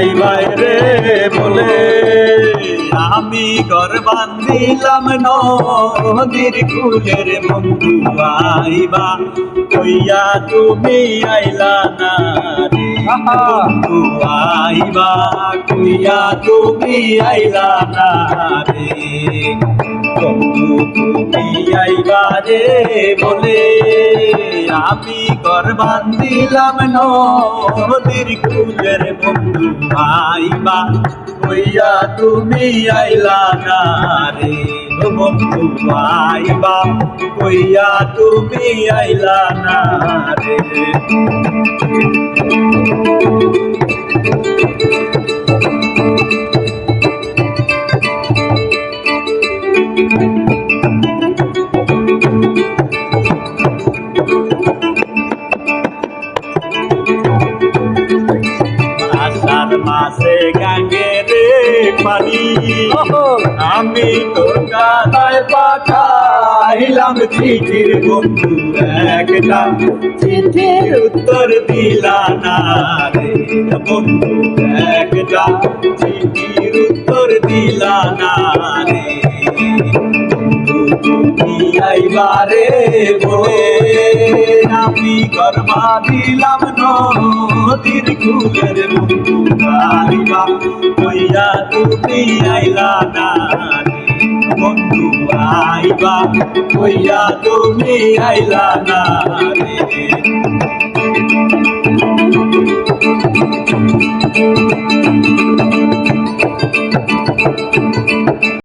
আইবাই রে বলে। আমি ঘর বান্ধিলাম নদীর কুলের বন্ধু আইবা কইয়া তুমি আইলা না রে বন্ধু আইবা কইয়া তুমি আইলা না রে বন্ধু তুমি আইবা রে বলে। আমি ঘর বান্ধিলাম নদীর কুলের বন্ধু আইবা কইয়া তুমি আইলা না রে ও বন্ধু আইবা কইয়া তুমি আইলা না রে আষাঢ় মাসে গাঙ্গে রে পানি। আমি তোর কাদায় পাঠাইলাম চিঠির বন্ধু একটা। চিঠির উত্তর দিলা না রে বন্ধু একটা। চিঠির উত্তর দিলা না রে আইবারে বলে আমি গর্বা দিলাম নদীর কুলের বন্ধু আইবা কইয়া তুমি আইলা না বন্ধু তুমি আইলা না রে